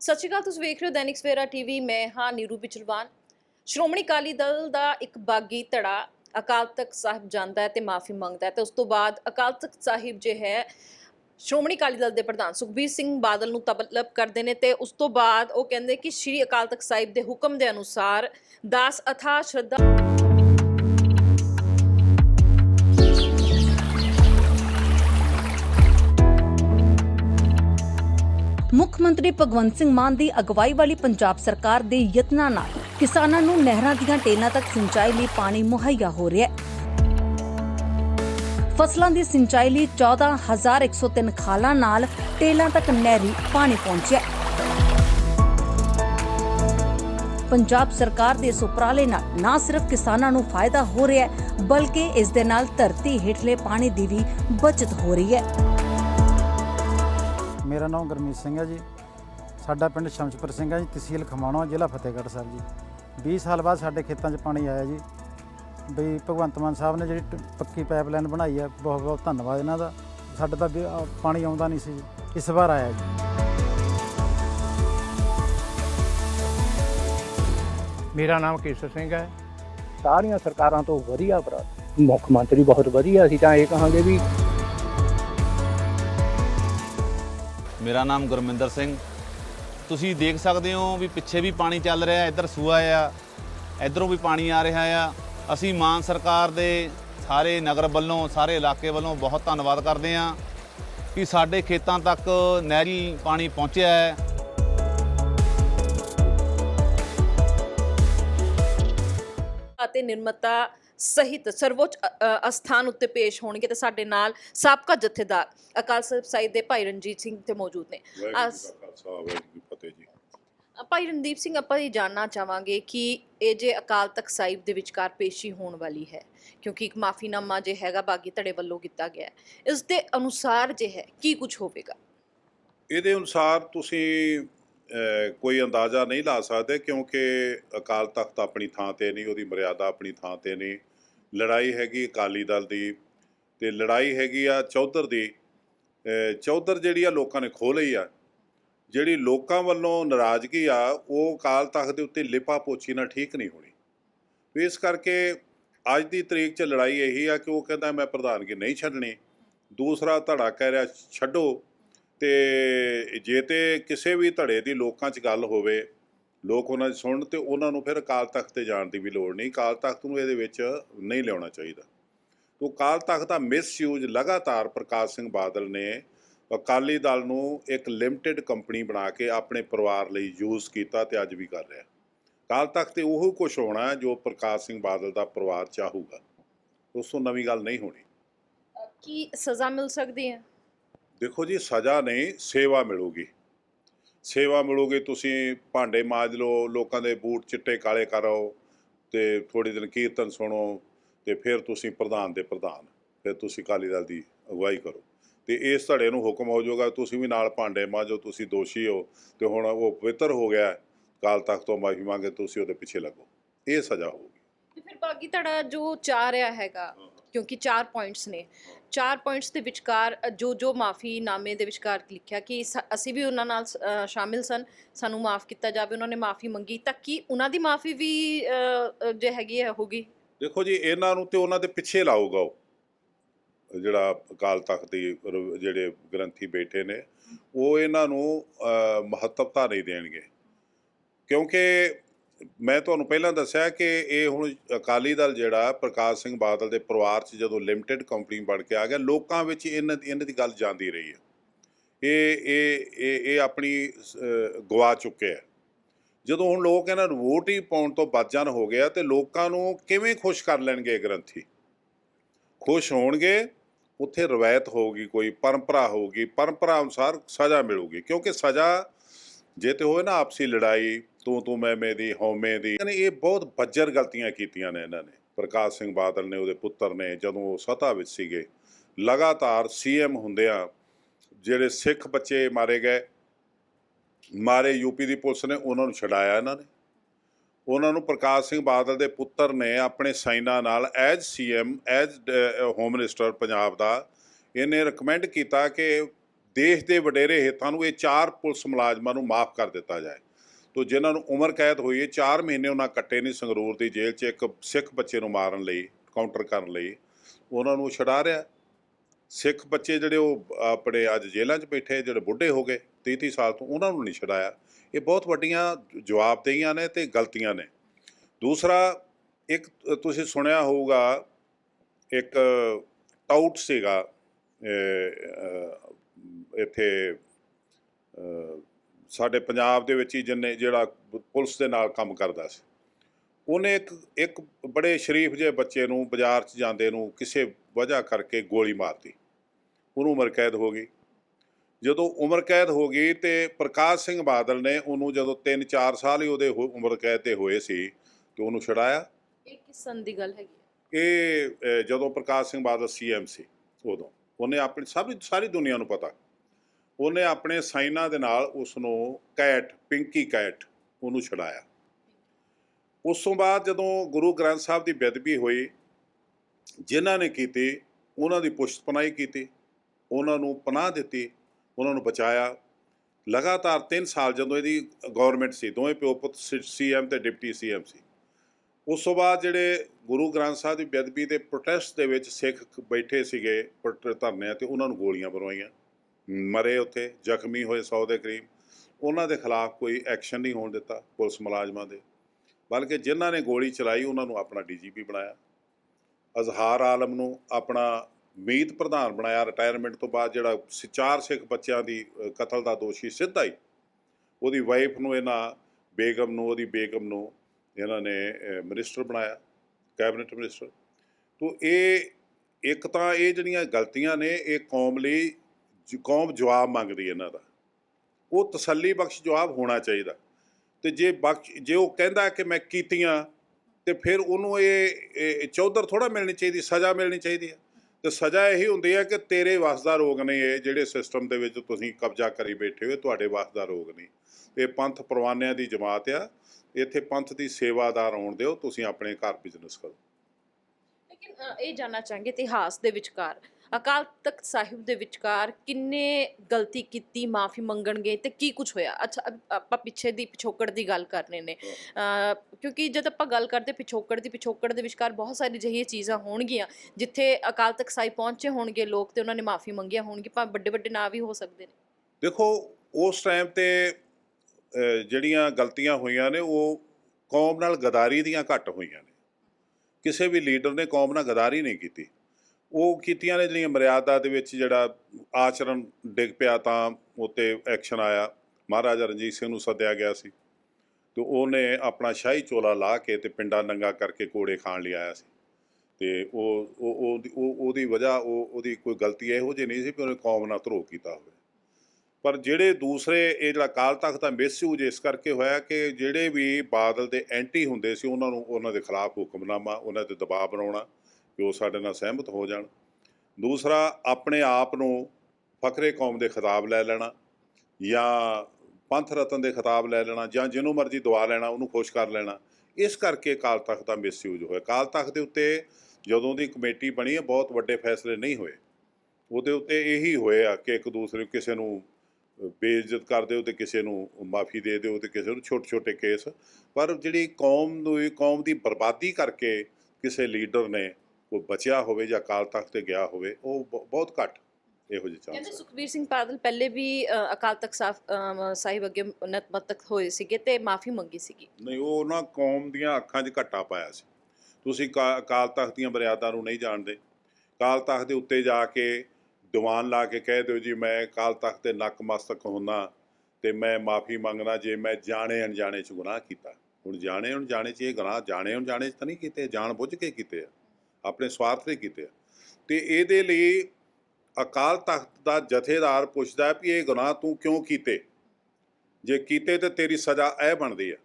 ਸਤਿ ਸ਼੍ਰੀ ਅਕਾਲ, ਤੁਸੀਂ ਵੇਖ ਰਹੇ ਹੋ ਦੈਨਿਕ ਸਵੇਰਾ ਟੀਵੀ, ਮੈਂ ਹਾਂ ਨੀਰੂ ਬਿਚਲਵਾਨ ਸ਼੍ਰੋਮਣੀ ਅਕਾਲੀ ਦਲ ਦਾ ਇੱਕ ਬਾਗੀ ਧੜਾ ਅਕਾਲ ਤਖਤ ਸਾਹਿਬ ਜਾਂਦਾ ਹੈ ਤੇ ਮਾਫੀ ਮੰਗਦਾ ਹੈ ਤੇ ਉਸ ਤੋਂ ਬਾਅਦ ਅਕਾਲ ਤਖਤ ਸਾਹਿਬ ਜੇ ਹੈ, ਸ਼੍ਰੋਮਣੀ ਅਕਾਲੀ ਦਲ ਦੇ ਪ੍ਰਧਾਨ ਸੁਖਬੀਰ ਸਿੰਘ ਬਾਦਲ ਨੂੰ ਤਲਬ ਕਰਦੇ ਨੇ ਤੇ ਉਸ ਤੋਂ ਬਾਅਦ ਉਹ ਕਹਿੰਦੇ ਕਿ ਸ਼੍ਰੀ ਅਕਾਲ ਤਖਤ ਸਾਹਿਬ ਦੇ ਹੁਕਮ ਦੇ ਅਨੁਸਾਰ ਦਾਸ ਅਥਾ ਸ਼ਰਧਾ ਮੁੱਖ ਮੰਤਰੀ ਭਗਵੰਤ ਸਿੰਘ ਮਾਨ ਦੀ ਅਗਵਾਈ ਵਾਲੀ ਪੰਜਾਬ ਸਰਕਾਰ ਦੇ ਯਤਨਾਂ ਨਾਲ ਕਿਸਾਨਾਂ ਨੂੰ ਨਹਿਰਾਂ ਦੀਆਂ ਟੇਲਾਂ ਤੱਕ ਸਿੰਚਾਈ ਲਈ ਪਾਣੀ ਮੁਹੱਈਆ ਹੋ ਰਿਹਾ ਹੈ। ਫਸਲਾਂ ਦੀ ਸਿੰਚਾਈ ਲਈ 14103 ਖਾਲਾਂ ਨਾਲ ਟੇਲਾਂ ਤੱਕ ਨਹਿਰੀ ਪਾਣੀ ਪਹੁੰਚਿਆ ਪੰਜਾਬ ਸਰਕਾਰ ਦੇ ਇਸ ਉਪਰਾਲੇ ਨਾਲ ਨਾ ਸਿਰਫ ਕਿਸਾਨਾਂ ਨੂੰ ਫਾਇਦਾ ਹੋ ਰਿਹਾ ਹੈ, ਬਲਕਿ ਇਸ ਦੇ ਨਾਲ ਧਰਤੀ ਹੇਠਲੇ ਪਾਣੀ ਦੀ ਵੀ ਬਚਤ ਹੋ ਰਹੀ ਹੈ। ਮੇਰਾ ਨਾਮ ਗੁਰਮੀਤ ਸਿੰਘ ਹੈ ਜੀ। ਸਾਡਾ ਪਿੰਡ ਸ਼ਮਸ਼ਪੁਰ ਸਿੰਘ ਹੈ ਜੀ ਤਹਿਸੀਲ ਖਮਾਣੋ ਜ਼ਿਲ੍ਹਾ ਫਤਿਹਗੜ੍ਹ ਸਾਹਿਬ ਜੀ। 20 ਸਾਲ ਬਾਅਦ ਸਾਡੇ ਖੇਤਾਂ 'ਚ ਪਾਣੀ ਆਇਆ ਜੀ। ਬਈ ਭਗਵੰਤ ਮਾਨ ਸਾਹਿਬ ਨੇ ਜਿਹੜੀ ਟ- ਪੱਕੀ ਪਾਈਪਲਾਈਨ ਬਣਾਈ ਹੈ ਬਹੁਤ ਬਹੁਤ ਧੰਨਵਾਦ ਇਹਨਾਂ ਦਾ। ਸਾਡੇ ਤਾਂ ਵੀ, ਪਾਣੀ ਆਉਂਦਾ ਨਹੀਂ ਸੀ ਜੀ ਇਸ ਵਾਰ ਆਇਆ ਜੀ। ਮੇਰਾ ਨਾਮ ਕੇਸਰ ਸਿੰਘ ਹੈ। ਸਾਰੀਆਂ ਸਰਕਾਰਾਂ ਤੋਂ ਵਧੀਆ ਉਪਰਾਲਾ ਮੁੱਖ ਮੰਤਰੀ ਬਹੁਤ ਵਧੀਆ ਅਸੀਂ ਤਾਂ ਇਹ ਕਹਾਂਗੇ ਵੀ ਮੇਰਾ ਨਾਮ ਗੁਰਮਿੰਦਰ ਸਿੰਘ। ਤੁਸੀਂ ਦੇਖ ਸਕਦੇ ਹੋ ਵੀ ਪਿੱਛੇ ਵੀ ਪਾਣੀ ਚੱਲ ਰਿਹਾ, ਇੱਧਰ ਸੂਆ ਆ, ਇੱਧਰੋਂ ਵੀ ਪਾਣੀ ਆ ਰਿਹਾ ਆ। ਅਸੀਂ ਮਾਨ ਸਰਕਾਰ ਦੇ ਸਾਰੇ ਨਗਰ ਵੱਲੋਂ, ਸਾਰੇ ਇਲਾਕੇ ਵੱਲੋਂ ਬਹੁਤ ਧੰਨਵਾਦ ਕਰਦੇ ਹਾਂ ਕਿ ਸਾਡੇ ਖੇਤਾਂ ਤੱਕ ਨਹਿਰੀ ਪਾਣੀ ਪਹੁੰਚਿਆ ਹੈ। ਅਤੇ ਨਿਰਮਤਾ ਸਹਿਤ ਸਰਵੋੱਚ ਅ- ਅ- ਅਸਥਾਨ ਉੱਤੇ ਪੇਸ਼ ਹੋਣਗੇ ਤੇ ਸਾਡੇ ਨਾਲ ਸਾਬਕਾ ਜਥੇਦਾਰ ਅਕਾਲ ਤਖਤ ਸਾਹਿਬ ਦੇ ਭਾਈ ਰਣਜੀਤ ਸਿੰਘ ਤੇ ਮੌਜੂਦ ਨੇ। ਵਾਹਿਗੁਰੂ ਅਸ- ਜੀ ਕਾ ਖਾਲਸਾ ਵਾਹਿਗੁਰੂ ਜੀ ਕੀ ਫਤਿਹ ਜੀ। ਅ, ਭਾਈ ਰਣਦੀਪ ਸਿੰਘ ਆਪਾਂ ਇਹ ਜਾਣਨਾ ਚਾਹਾਂਗੇ ਕਿ ਇਹ ਜੇ ਅਕਾਲ ਤਖਤ ਸਾਹਿਬ ਦੇ ਵਿਚਕਾਰ ਪੇਸ਼ੀ ਹੋਣ ਵਾਲੀ ਹੈ ਕਿਉਂਕਿ ਇੱਕ ਮਾਫੀਨਾਮਾ ਜੇ ਹੈਗਾ ਬਾਗੀ ਧੜੇ ਵੱਲੋਂ ਕੀਤਾ ਗਿਆ ਹੈ ਇਸ ਦੇ ਅਨੁਸਾਰ ਜੇ ਹੈ ਕੀ ਕੁਝ ਹੋਵੇਗਾ? ਇਹਦੇ ਅਨੁਸਾਰ ਤੁਸੀਂ ਅਹ, ਕੋਈ ਅੰਦਾਜ਼ਾ ਨਹੀਂ ਲਾ ਸਕਦੇ ਕਿਉਂਕਿ ਅਕਾਲ ਤਖਤ ਆਪਣੀ ਥਾਂ ਤੇ ਨਹੀਂ ਉਹਦੀ ਮਰਿਆਦਾ ਆਪਣੀ ਥਾਂ ਤੇ ਨਹੀਂ। ਲੜਾਈ ਹੈਗੀ ਅਕਾਲੀ ਦਲ ਦੀ ਤੇ ਲੜਾਈ ਹੈਗੀ ਆ ਚੌਧਰ ਦੀ। ਚੌਧਰ ਜਿਹੜੀ ਆ ਲੋਕਾਂ ਨੇ ਖੋਹ ਲਈ ਆ। ਜਿਹੜੀ ਲੋਕਾਂ ਵੱਲੋਂ ਨਾਰਾਜ਼ਗੀ ਆ, ਉਹ ਅਕਾਲ ਤਖਤ ਦੇ ਉੱਤੇ ਲਿਪਾ ਪੋਚੀ ਨਾਲ ਠੀਕ ਨਹੀਂ ਹੋਣੀ। ਇਸ ਕਰਕੇ ਅੱਜ ਦੀ ਤਰੀਕ 'ਚ ਲੜਾਈ ਇਹੀ ਆ ਕਿ ਉਹ ਕਹਿੰਦਾ ਮੈਂ ਪ੍ਰਧਾਨਗੀ ਨਹੀਂ ਛੱਡਣੀ। ਦੂਸਰਾ ਧੜਾ ਕਹਿ ਰਿਹਾ, ਛੱਡੋ। ਤੇ ਜੇ ਤੇ ਕਿਸੇ ਵੀ ਧੜੇ ਦੀ ਲੋਕਾਂ 'ਚ ਗੱਲ ਹੋਵੇ ਲੋਕ ਉਹਨਾਂ ਦੀ ਸੁਣਨ ਤੇ ਉਹਨਾਂ ਨੂੰ ਫਿਰ ਅਕਾਲ ਤਖਤ ਤੇ ਜਾਣ ਦੀ ਵੀ ਲੋੜ ਨਹੀਂ। ਅਕਾਲ ਤਖਤ ਨੂੰ ਇਹਦੇ ਵਿੱਚ ਨਹੀਂ ਲਿਆਉਣਾ ਚਾਹੀਦਾ। ਤੋ ਅਕਾਲ ਤਖਤ ਦਾ ਮਿਸਯੂਜ਼ ਲਗਾਤਾਰ ਪ੍ਰਕਾਸ਼ ਸਿੰਘ ਬਾਦਲ ਨੇ ਅਕਾਲੀ ਦਲ ਨੂੰ ਇੱਕ ਲਿਮਟਿਡ ਕੰਪਨੀ ਬਣਾ ਕੇ ਆਪਣੇ ਪਰਿਵਾਰ ਲਈ ਯੂਜ਼ ਕੀਤਾ ਤੇ ਅੱਜ ਵੀ ਕਰ ਰਿਹਾ। ਅਕਾਲ ਤਖਤ ਤੇ ਉਹ ਕੁਝ ਹੋਣਾ ਜੋ ਪ੍ਰਕਾਸ਼ ਸਿੰਘ ਬਾਦਲ ਦਾ ਪਰਿਵਾਰ ਚਾਹੂਗਾ। ਉਸ ਤੋਂ ਨਵੀਂ ਗੱਲ ਨਹੀਂ ਹੋਣੀ। ਕੀ ਸਜ਼ਾ ਮਿਲ ਸਕਦੀ ਹੈ? ਦੇਖੋ ਜੀ ਸਜ਼ਾ ਨਹੀਂ ਸੇਵਾ ਮਿਲੂਗੀ। ਸੇਵਾ ਮਿਲੂਗੀ ਤੁਸੀਂ ਭਾਂਡੇ ਮਾਜ ਲਓ ਲੋਕਾਂ ਦੇ ਬੂਟ ਚਿੱਟੇ ਕਾਲੇ ਕਰੋ ਤੇ ਥੋੜੀ ਦਿਨ ਕੀਰਤਨ ਸੁਣੋ ਤੇ ਫਿਰ ਤੁਸੀਂ ਪ੍ਰਧਾਨ ਦੇ ਪ੍ਰਧਾਨ ਫਿਰ ਤੁਸੀਂ ਅਕਾਲੀ ਦਲ ਦੀ ਅਗਵਾਈ ਕਰੋ। ਤੇ ਇਸ ਧੜੇ ਨੂੰ ਹੁਕਮ ਹੋ ਜਾਊਗਾ ਤੁਸੀਂ ਵੀ ਨਾਲ ਭਾਂਡੇ ਮਾਜੋ ਤੁਸੀਂ ਦੋਸ਼ੀ ਹੋ ਤੇ ਹੁਣ ਉਹ ਪਵਿੱਤਰ ਹੋ ਗਿਆ ਹੈ, ਅਕਾਲ ਤਖਤ ਤੋਂ ਮਾਫੀ ਮੰਗੇ ਤੁਸੀਂ ਉਹਦੇ ਪਿੱਛੇ ਲੱਗੋ। ਇਹ ਸਜ਼ਾ ਹੋਊਗੀ। ਤੇ ਫਿਰ ਬਾਗੀ ਧੜਾ ਜੋ ਚਾਹ ਰਿਹਾ ਹੈਗਾ ਕਿਉਂਕਿ ਚਾਰ ਪੁਆਇੰਟਸ ਨੇ। ਚਾਰ ਪੁਆਇੰਟਸ ਦੇ ਵਿਚਕਾਰ ਜੋ ਜੋ ਮਾਫੀ ਨਾਮੇ ਦੇ ਵਿਚਕਾਰ ਲਿਖਿਆ ਕਿ ਸ- ਅਸੀਂ ਵੀ ਉਹਨਾਂ ਨਾਲ ਅ, ਸ਼ਾਮਿਲ ਸਨ ਸਾਨੂੰ ਮਾਫ ਕੀਤਾ ਜਾਵੇ ਉਹਨਾਂ ਨੇ ਮਾਫੀ ਮੰਗੀ ਤਾਂ ਕੀ ਉਹਨਾਂ ਦੀ ਮਾਫੀ ਵੀ ਅ, ਅ, ਜੇ ਹੈਗੀ ਹੈ ਹੋਗੀ ਦੇਖੋ ਜੀ ਇਹਨਾਂ ਨੂੰ ਤੇ ਉਹਨਾਂ ਦੇ ਪਿੱਛੇ ਲਾਊਗਾ ਉਹ। ਜਿਹੜਾ ਅਕਾਲ ਤਖਤ ਦੀ ਰ- ਜਿਹੜੇ ਗ੍ਰੰਥੀ ਬੈਠੇ ਨੇ ਉਹ ਇਹਨਾਂ ਨੂੰ ਅਹ, ਮਹੱਤਵਤਾ ਨਹੀਂ ਦੇਣਗੇ। ਕਿਉਂਕਿ ਮੈਂ ਤੁਹਾਨੂੰ ਪਹਿਲਾਂ ਦੱਸਿਆ ਕਿ ਇਹ ਹੁਣ ਅਕਾਲੀ ਦਲ ਜਿਹੜਾ ਪ੍ਰਕਾਸ਼ ਸਿੰਘ ਬਾਦਲ ਦੇ ਪਰਿਵਾਰ 'ਚ ਜਦੋਂ ਲਿਮਟਿਡ ਕੰਪਨੀ ਬਣ ਕੇ ਆ ਗਿਆ, ਲੋਕਾਂ ਵਿੱਚ ਇਹਨਾਂ ਇਹਨਾਂ ਦੀ ਗੱਲ ਜਾਂਦੀ ਰਹੀ ਹੈ। ਇਹ ਇਹ ਇਹ ਇਹ ਆਪਣੀ ਗਵਾ ਚੁੱਕੇ ਆ ਜਦੋਂ ਹੁਣ ਲੋਕ ਇਹਨਾਂ ਨੂੰ ਵੋਟ ਹੀ ਪਾਉਣ ਤੋਂ ਬਚਨ ਹੋ ਗਿਆ ਤੇ ਲੋਕਾਂ ਨੂੰ ਕਿਵੇਂ ਖੁਸ਼ ਕਰ ਲੈਣਗੇ ਇਹ ਗ੍ਰੰਥੀ? ਖੁਸ਼ ਹੋਣਗੇ, ਉੱਥੇ ਰਵਾਇਤ ਹੋਊਗੀ ਕੋਈ, ਪਰੰਪਰਾ ਹੋਊਗੀ, ਪਰੰਪਰਾ ਅਨੁਸਾਰ ਸਜ਼ਾ ਮਿਲੂਗੀ, ਕਿਉਂਕਿ ਸਜ਼ਾ ਜੇ ਤੇ ਹੋਏ ਨਾ ਆਪਸੀ ਲੜਾਈ ਤੂੰ ਤੂੰ ਮੈਂ ਮੈਂ ਦੀ ਹਉਮੈ ਦੀ। ਯਾਨੀ ਇਹ ਬਹੁਤ ਬੱਜਰ ਗਲਤੀਆਂ ਕੀਤੀਆਂ ਨੇ ਇਹਨਾਂ ਨੇ। ਪ੍ਰਕਾਸ਼ ਸਿੰਘ ਬਾਦਲ ਨੇ, ਉਹਦੇ ਪੁੱਤਰ ਨੇ, ਜਦੋਂ ਉਹ ਸੱਤਾ ਵਿੱਚ ਸੀਗੇ, ਲਗਾਤਾਰ ਸੀਐਮ ਹੁੰਦਿਆਂ ਜਿਹੜੇ ਸਿੱਖ ਬੱਚੇ ਮਾਰੇ ਗਏ, ਮਾਰੇ ਯੂਪੀ ਦੀ ਪੁਲਿਸ ਨੇ, ਉਹਨਾਂ ਨੂੰ ਛਡਾਇਆ ਇਹਨਾਂ ਨੇ। ਉਹਨਾਂ ਨੂੰ ਪ੍ਰਕਾਸ਼ ਸਿੰਘ ਬਾਦਲ ਦੇ ਪੁੱਤਰ ਨੇ ਆਪਣੇ ਸਾਈਨਾ ਨਾਲ as CM as home minister Punjab ਦਾ ਇਹਨੇ ਰეკਮੈਂਡ ਕੀਤਾ ਕਿ ਦੇਸ਼ ਦੇ ਵਡੇਰੇ ਹਿੱਤਾਂ ਨੂੰ ਇਹ ਚਾਰ ਪੁਲਿਸ ਮੁਲਾਜ਼ਮਾਂ ਨੂੰ ਮਾਫ ਕਰ ਦਿੱਤਾ ਜਾਏ। ਤੋ ਜਿਨ੍ਹਾਂ ਨੂੰ ਉਮਰ ਕੈਦ ਹੋਈ ਹੈ 4 ਮਹੀਨੇ ਉਹਨਾਂ ਕੱਟੇ ਨਹੀਂ ਸੰਗਰੂਰ ਦੀ ਜੇਲ੍ਹ 'ਚ ਇੱਕ ਸਿੱਖ ਬੱਚੇ ਨੂੰ ਮਾਰਨ ਲਈ ਕਾਊਂਟਰ ਕਰਨ ਲਈ। ਉਹਨਾਂ ਨੂੰ ਛਡਾ ਰਿਹਾ। ਸਿੱਖ ਬੱਚੇ ਜਿਹੜੇ ਉਹ ਆਪਣੇ ਅੱਜ ਜੇਲ੍ਹਾਂ 'ਚ ਬੈਠੇ ਜਿਹੜੇ ਬੁੱਢੇ ਹੋ ਗਏ 30 30 ਸਾਲ ਤੋਂ ਉਹਨਾਂ ਨੂੰ ਨਹੀਂ ਛਡਾਇਆ। ਇਹ ਬਹੁਤ ਵੱਡੀਆਂ ਜਵਾਬਦੇਹੀਆਂ ਨੇ ਤੇ ਗਲਤੀਆਂ ਨੇ। ਦੂਸਰਾ, ਇੱਕ ਤੁਸੀਂ ਸੁਣਿਆ ਹੋਊਗਾ, ਇੱਕ ਟਾਊਟ ਸੀਗਾ ਇੱਥੇ ਸਾਡੇ ਪੰਜਾਬ ਦੇ ਵਿੱਚ ਹੀ ਜਿੰਨੇ ਜਿਹੜਾ ਪੁਲਿਸ ਦੇ ਨਾਲ ਕੰਮ ਕਰਦਾ ਸੀ। ਉਹਨੇ ਇੱਕ ਇੱਕ ਬੜੇ ਸ਼ਰੀਫ ਜਿਹੇ ਬੱਚੇ ਨੂੰ ਬਾਜ਼ਾਰ 'ਚ ਜਾਂਦੇ ਨੂੰ ਕਿਸੇ ਵਜ੍ਹਾ ਕਰਕੇ ਗੋਲੀ ਮਾਰਤੀ ਉਹਨੂੰ ਉਮਰ ਕੈਦ ਹੋ ਗਈ। ਜਦੋਂ ਉਮਰ ਕੈਦ ਹੋ ਗਈ ਤੇ ਪ੍ਰਕਾਸ਼ ਸਿੰਘ ਬਾਦਲ ਨੇ ਉਹਨੂੰ ਜਦੋਂ 3-4 ਸਾਲ ਹੀ ਉਹਦੇ ਉਮਰ ਕੈਦ ਤੇ ਹੋਏ ਸੀ ਤੇ ਉਹਨੂੰ ਛਡਾਇਆ। ਇਹ ਕਿਸ ਸੰਨ ਦੀ ਗੱਲ ਹੈਗੀ? ਇਹ ਜਦੋਂ ਪ੍ਰਕਾਸ਼ ਸਿੰਘ ਬਾਦਲ ਸੀਐਮ ਸੀ ਉਦੋਂ। ਉਹਨੇ ਆਪਣੀ ਸਭ ਸਾਰੀ ਦੁਨੀਆ ਨੂੰ ਪਤਾ। ਉਹਨੇ ਆਪਣੇ ਸਾਈਨਾਂ ਦੇ ਨਾਲ ਉਸ ਨੂੰ ਕੈਟ, ਪਿੰਕੀ ਕੈਟ ਉਹਨੂੰ ਛਡਾਇਆ। ਉਸ ਤੋਂ ਬਾਅਦ ਜਦੋਂ ਗੁਰੂ ਗ੍ਰੰਥ ਸਾਹਿਬ ਦੀ ਬੇਅਦਬੀ ਹੋਈ, ਜਿਨ੍ਹਾਂ ਨੇ ਕੀਤੀ, ਉਹਨਾਂ ਦੀ ਪੁਸ਼ਤ ਕੀਤੀ, ਉਹਨਾਂ ਨੂੰ ਪਨਾਹ ਦਿੱਤੀ, ਉਹਨਾਂ ਨੂੰ ਬਚਾਇਆ। ਲਗਾਤਾਰ 3 ਸਾਲ ਜਦੋਂ ਇਹਦੀ ਗਵਰਨਮੈਂਟ ਸੀ, ਦੋਵੇਂ ਪਿਓ ਪੁੱਤ ਸੀਐਮ ਤੇ ਡਿਪਟੀ ਸੀਐਮ ਸੀ। ਉਸ ਤੋਂ ਬਾਅਦ ਜਿਹੜੇ ਗੁਰੂ ਗ੍ਰੰਥ ਸਾਹਿਬ ਦੀ ਬੇਅਦਬੀ ਦੇ ਪ੍ਰੋਟੈਸਟ ਦੇ ਵਿੱਚ ਸਿੱਖ ਬੈਠੇ ਸੀਗੇ ਪ੍ਰੋਟ- ਧਰਨਿਆਂ ਤੇ ਉਹਨਾਂ ਨੂੰ ਗੋਲੀਆਂ ਮਰਵਾਈਆਂ ਮਰੇ ਉੱਥੇ, ਜ਼ਖਮੀ ਹੋਏ 100 ਦੇ ਕਰੀਬ। ਉਹਨਾਂ ਦੇ ਖਿਲਾਫ ਕੋਈ ਐਕਸ਼ਨ ਨਹੀਂ ਹੋਣ ਦਿੱਤਾ ਪੁਲਿਸ ਮੁਲਾਜ਼ਮਾਂ ਦੇ। ਬਲਕਿ ਜਿਨ੍ਹਾਂ ਨੇ ਗੋਲੀ ਚਲਾਈ, ਉਹਨਾਂ ਨੂੰ ਆਪਣਾ ਡੀਜੀਪੀ ਬਣਾਇਆ। ਅਜ਼ਹਾਰ ਆਲਮ ਨੂੰ ਆਪਣਾ ਮੀਤ ਪ੍ਰਧਾਨ ਬਣਾਇਆ। ਰਿਟਾਇਰਮੈਂਟ ਤੋਂ ਬਾਅਦ ਜਿਹੜਾ ਸ- ਚਾਰ ਸਿੱਖ ਬੱਚਿਆਂ ਦੀ ਕਤਲ ਦਾ ਦੋਸ਼ੀ ਸਿੱਧਾ ਹੀ, ਉਹਦੀ ਵਾਈਫ ਨੂੰ ਇਹਨਾਂ ਬੇਗਮ ਨੂੰ, ਉਹਦੀ ਬੇਗਮ ਨੂੰ ਇਹਨਾਂ ਨੇ ਮਿਨਿਸਟਰ ਬਣਾਇਆ ਕੈਬਨਿਟ ਮਿਨਿਸਟਰ ਤੋਂ ਇਹ, ਇੱਕ ਤਾਂ ਇਹ ਜਿਹੜੀਆਂ ਗਲਤੀਆਂ ਨੇ, ਇਹ ਕੌਮ ਲਈ ਕੌਮ ਜਵਾਬ ਮੰਗਦੀ ਇਹਨਾਂ ਦਾ। ਉਹ ਤਸੱਲੀ ਬਖਸ਼ ਜਵਾਬ ਹੋਣਾ ਚਾਹੀਦਾ। ਤੇ ਜੇ ਬਖਸ਼ ਜੇ ਉਹ ਕਹਿੰਦਾ ਕਿ ਮੈਂ ਕੀਤੀਆਂ, ਤੇ ਫਿਰ ਉਹਨੂੰ ਇਹ ਚੌਧਰ ਥੋੜਾ ਮਿਲਣੀ ਚਾਹੀਦੀ, ਸਜ਼ਾ ਮਿਲਣੀ ਚਾਹੀਦੀ ਹੈ। ਤੇ ਸਜ਼ਾ ਇਹੀ ਹੁੰਦੀ ਹੈ ਕਿ ਤੇਰੇ ਵੱਸਦਾ ਰੋਗ ਨੇ ਇਹ, ਜਿਹੜੇ ਸਿਸਟਮ ਦੇ ਵਿੱਚ ਤੁਸੀਂ ਕਬਜ਼ਾ ਕਰੀ ਬੈਠੇ ਹੋ ਤੁਹਾਡੇ ਵੱਸਦਾ ਰੋਗ ਨਹੀਂ। ਇਹ ਪੰਥ ਪਰਵਾਨਿਆਂ ਦੀ ਜਮਾਤ ਆ। ਇੱਥੇ ਪੰਥ ਦੀ ਸੇਵਾਦਾਰ ਹੋਣ ਦਿਓ, ਤੁਸੀਂ ਆਪਣੇ ਘਰ ਬਿਜ਼ਨਸ ਕਰੋ। ਲੇਕਿਨ ਇਹ ਜਾਨਣਾ ਚਾਹਾਂਗੇ ਇਤਿਹਾਸ ਦੇ ਵਿਚਕਾਰ। ਅਕਾਲ ਤਖਤ ਸਾਹਿਬ ਦੇ ਵਿਚਕਾਰ ਕਿੰਨੇ ਗਲਤੀ ਕੀਤੀ ਮਾਫੀ ਮੰਗਣਗੇ ਤੇ ਕੀ ਕੁਝ ਹੋਇਆ? ਅੱਛਾ ਅ- ਆਪਾਂ ਪਿੱਛੇ ਦੀ ਪਿਛੋਕੜ ਦੀ ਗੱਲ ਕਰਨੇ ਨੇ ਅ, ਕਿਉਂਕਿ ਜਦ ਆਪਾਂ ਗੱਲ ਕਰਦੇ ਪਿਛੋਕੜ ਦੀ ਪਿਛੋਕੜ ਦੇ ਵਿਚਕਾਰ ਬਹੁਤ ਸਾਰੀ ਅਜਿਹੀਆਂ ਚੀਜ਼ਾਂ ਹੋਣਗੀਆਂ ਜਿੱਥੇ ਅਕਾਲ ਤਖਤ ਸਾਹਿਬ ਪਹੁੰਚੇ ਹੋਣਗੇ ਲੋਕ ਤੇ ਉਹਨਾਂ ਨੇ ਮਾਫੀ ਮੰਗੀਆਂ ਹੋਣਗੀਆਂ ਭਾਵੇਂ ਵੱਡੇ ਵੱਡੇ ਨਾਂ ਵੀ ਹੋ ਸਕਦੇ ਨੇ। ਦੇਖੋ ਉਸ ਟਾਈਮ ਤੇ ਅਹ, ਜਿਹੜੀਆਂ ਗਲਤੀਆਂ ਹੋਈਆਂ ਨੇ ਉਹ ਕੌਮ ਨਾਲ ਗਦਾਰੀ ਦੀਆਂ ਘੱਟ ਹੋਈਆਂ ਨੇ। ਕਿਸੇ ਵੀ ਲੀਡਰ ਨੇ ਕੌਮ ਨਾਲ ਗਦਾਰੀ ਨਹੀਂ ਕੀਤੀ। ਉਹ ਕੀਤੀਆਂ ਨੇ ਜਿਹੜੀਆਂ ਮਰਿਆਦਾ ਦੇ ਵਿੱਚ ਜਿਹੜਾ ਆਚਰਣ ਡਿੱਗ ਪਿਆ ਤਾਂ ਉਤੇ ਐਕਸ਼ਨ ਆਇਆ। ਮਹਾਰਾਜਾ ਰਣਜੀਤ ਸਿੰਘ ਨੂੰ ਸੱਦਿਆ ਗਿਆ ਸੀ ਤੇ ਉਹਨੇ ਆਪਣਾ ਸ਼ਾਹੀ ਚੋਲਾ ਲਾ ਕੇ ਤੇ ਪਿੰਡਾ ਨੰਗਾ ਕਰਕੇ ਕੋੜੇ ਖਾਣ ਲਈ ਆਇਆ ਸੀ। ਤੇ ਉਹ ਉਹ, ਉਹਦੀ- ਉਹ, ਉਹਦੀ ਵਜ੍ਹਾ, ਉਹ, ਉਹਦੀ ਕੋਈ ਗਲਤੀ ਇਹੋ ਜਿਹੀ ਨਹੀਂ ਸੀ ਕਿ ਉਹਨੇ ਕੌਮ ਨਾਲ ਧਰੋਹ ਕੀਤਾ ਹੋਵੇ। ਪਰ ਜਿਹੜੇ ਦੂਸਰੇ ਇਹ ਜਿਹੜਾ ਅਕਾਲ ਤਖਤ ਦਾ ਮਿਸਯੂਜ ਇਸ ਕਰਕੇ ਹੋਇਆ ਕਿ ਜਿਹੜੇ ਵੀ ਬਾਦਲ ਦੇ ਐਂਟੀ ਹੁੰਦੇ ਸੀ ਉਹਨਾਂ ਨੂੰ ਉਹਨਾਂ ਦੇ ਖਿਲਾਫ ਹੁਕਮਨਾਮਾ, ਉਹਨਾਂ ਤੇ ਦਬਾਅ ਬਣਾਉਣਾ ਕਿ ਉਹ ਸਾਡੇ ਨਾਲ ਸਹਿਮਤ ਹੋ ਜਾਣ। ਦੂਸਰਾ, ਆਪਣੇ ਆਪ ਨੂੰ ਫਕਰੇ ਕੌਮ ਦੇ ਖਿਤਾਬ ਲੈ ਲੈਣਾ ਜਾਂ ਪੰਥ ਰਤਨ ਦੇ ਖਿਤਾਬ ਲੈ ਲੈਣਾ ਜਾਂ ਜਿਹਨੂੰ ਮਰਜ਼ੀ ਦਵਾ ਲੈਣਾ, ਉਹਨੂੰ ਖੁਸ਼ ਕਰ ਲੈਣਾ। ਇਸ ਕਰਕੇ ਅਕਾਲ ਤਖਤ ਦਾ ਮਿਸਯੂਜ ਹੋਇਆ। ਅਕਾਲ ਤਖਤ ਦੇ ਉੱਤੇ ਜਦੋਂ ਦੀ ਕਮੇਟੀ ਬਣੀ ਹੈ, ਬਹੁਤ ਵੱਡੇ ਫੈਸਲੇ ਨਹੀਂ ਹੋਏ। ਉਹਦੇ ਉੱਤੇ ਇਹੀ ਹੋਏ ਆ ਕਿ ਇੱਕ ਦੂਸਰੇ ਕਿਸੇ ਨੂੰ ਬੇਇੱਜ਼ਤ ਕਰ ਦਿਓ ਤੇ ਕਿਸੇ ਨੂੰ ਮਾਫੀ ਦੇ ਦਿਓ ਤੇ ਕਿਸੇ ਨੂੰ ਛੋਟੇ ਛੋਟੇ ਕੇਸ। ਪਰ ਜਿਹੜੀ ਕੌਮ ਨੂੰ, ਕੌਮ ਦੀ ਬਰਬਾਦੀ ਕਰਕੇ ਕਿਸੇ ਲੀਡਰ ਨੇ ਕੋਈ ਬਚਿਆ ਹੋਵੇ ਜਾਂ ਅਕਾਲ ਤਖਤ ਤੇ ਗਿਆ ਹੋਵੇ ਉਹ ਬਹੁਤ ਘੱਟ ਇਹੋ ਜਿਹੇ ਕਹਿੰਦੇ ਚਾਂਸ ਸੁਖਬੀਰ ਸਿੰਘ ਬਾਦਲ ਪਹਿਲੇ ਵੀ ਅਕਾਲ ਤਖਤ ਸਾਹਿਬ ਅੱਗੇ ਨਤਮਸਤਕ ਹੋਏ ਸੀਗੇ ਤੇ ਮਾਫੀ ਮੰਗੀ ਸੀਗੀ। ਨਹੀਂ ਉਹ ਉਹਨਾਂ ਕੌਮ ਦੀਆਂ ਅੱਖਾਂ 'ਚ ਘੱਟਾ ਪਾਇਆ ਸੀ। ਤੁਸੀਂ ਅਕਾਲ ਤਖਤ ਦੀਆਂ ਮਰਿਆਦਾ ਨੂੰ ਨਹੀਂ ਜਾਣਦੇ। ਅਕਾਲ ਤਖਤ ਦੇ ਉੱਤੇ ਜਾ ਕੇ ਦੀਵਾਨ ਲਾ ਕੇ ਕਹਿ ਦਿਓ ਜੀ ਮੈਂ ਅਕਾਲ ਤਖਤ ਦੇ ਨੱਕ ਮਸਤਕ ਹੁੰਨਾ ਤੇ ਮੈਂ ਮਾਫੀ ਮੰਗਣਾ ਜੇ ਮੈਂ ਜਾਣੇ ਅਣਜਾਣੇ 'ਚ ਗੁਨਾਹ ਕੀਤਾ। ਹੁਣ ਜਾਣੇ ਅਣਜਾਣੇ 'ਚ ਇਹ ਗੁਨਾਹ ਜਾਣੇ ਅਣਜਾਣੇ 'ਚ ਤਾਂ ਨਹੀਂ ਕੀਤੇ ਜਾਣ ਬੁੱਝ ਕੇ ਕੀਤੇ ਆ। ਆਪਣੇ ਸਵਾਰਥ ਲਈ ਕੀਤੇ ਆ। ਤੇ ਇਹਦੇ ਲਈ ਅਕਾਲ ਤਖਤ ਦਾ ਜਥੇਦਾਰ ਪੁੱਛਦਾ ਵੀ ਇਹ ਗੁਨਾਹ ਤੂੰ ਕਿਉਂ ਕੀਤੇ? ਜੇ ਕੀਤੇ ਤੇ ਤੇਰੀ ਸਜ਼ਾ ਇਹ ਬਣਦੀ ਆ।